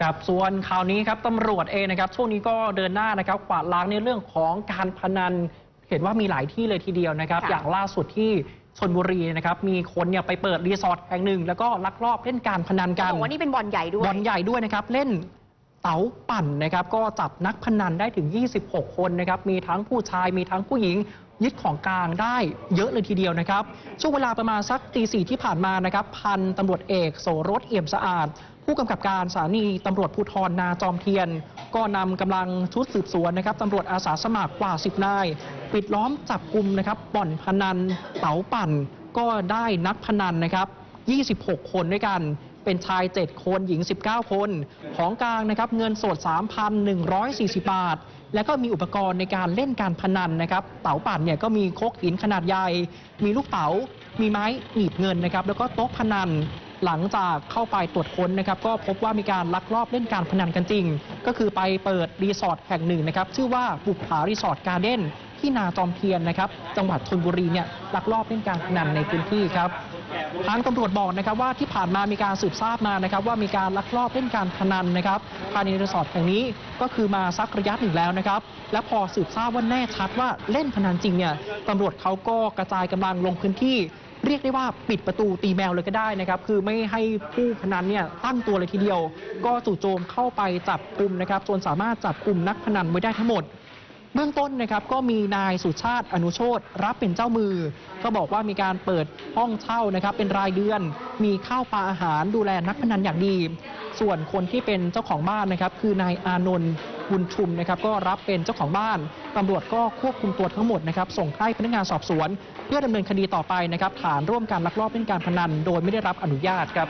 ครับส่วนข่าวนี้ครับตำรวจเองนะครับ ช่วงนี้ก็เดินหน้านะครับกวาดล้างในเรื่องของการพนัน เห็นว่ามีหลายที่เลยทีเดียวนะครับ ค่ะอย่างล่าสุดที่ชนบุรีนะครับมีคนเนี่ยไปเปิดรีสอร์ทแห่งหนึ่ง แล้วก็ลักลอบเล่นการพนันกันบอกว่านี่เป็นบอลใหญ่ด้วย บอลใหญ่ด้วยนะครับ เล่น เต๋าปั่นนะครับก็จับนักพนันได้ถึง 26 คนนะครับมีทั้งผู้ชายมีทั้งผู้หญิงยึดของกลางได้เยอะเลยทีเดียวนะครับ ช่วงเวลาประมาณสักตีสี่ที่ผ่านมานะครับ พันตำรวจเอกโสรสเอี่ยมสะอาด ผู้กำกับการสถานีตำรวจภูธรนาจอมเทียน ก็นำกำลังชุดสืบสวนนะครับตำรวจอาสาสมัครกว่า 10 นาย ปิดล้อมจับกลุ่มนะครับบ่อนพนันเต๋าปั่น ก็ได้นักพนันนะครับ 26 คนด้วยกัน เป็นชาย 7 คนหญิง 19 คน ของกลางนะครับเงินสด 3,140 บาท แล้วก็มีอุปกรณ์ในการเล่นการพนันนะครับ เต๋าปั่นเนี่ยก็มีโคกหินขนาดใหญ่ มีลูกเต๋า มีไม้หนีบเงินนะครับ แล้วก็โต๊ะพนันหลังจากเข้าไปตรวจค้นนะครับ ก็พบว่ามีการลักลอบเล่นการพนันกันจริง ก็คือไปเปิดรีสอร์ทแห่งหนึ่งนะครับ ชื่อว่าบุปผารีสอร์ทการ์เด้นที่นาจอมเทียนนะครับ จังหวัดชลบุรีเนี่ยลักลอบเล่นการพนันในพื้นที่ครับ ทางตำรวจบอกนะครับว่าที่ผ่านมามีการสืบทราบมานะครับ ว่ามีการลักลอบเล่นการพนันนะครับภายในรีสอร์ทแห่งนี้ก็คือมาสักระยะหนึ่งแล้วนะครับ และพอสืบทราบว่าแน่ชัดว่าเล่นพนันจริงเนี่ยตำรวจเขาก็กระจายกำลังลงพื้นที่ เรียกได้ว่าปิดประตูตีแมวเลยก็ได้นะครับ คือไม่ให้ผู้พนันเนี่ยตั้งตัวเลยทีเดียว ก็จู่โจมเข้าไปจับกลุ่มนะครับจนสามารถจับกลุ่มนักพนันไว้ได้ทั้งหมด เบื้องต้นนะครับก็มีนายสุชาติอนุโชตรับเป็นเจ้ามือ ก็บอกว่ามีการเปิดห้องเช่านะครับ เป็นรายเดือน มีข้าวปลาอาหารดูแลนักพนันอย่างดี ส่วนคนที่เป็นเจ้าของบ้านนะครับ คือนายอานนท์บุญชุมนะครับ ก็รับเป็นเจ้าของบ้านตำรวจก็ควบคุมตัวทั้งหมดนะครับ ส่งให้พนักงานสอบสวน เพื่อดำเนินคดีต่อไปนะครับฐานร่วมการลักลอบเล่นการพนัน โดยไม่ได้รับอนุญาตครับ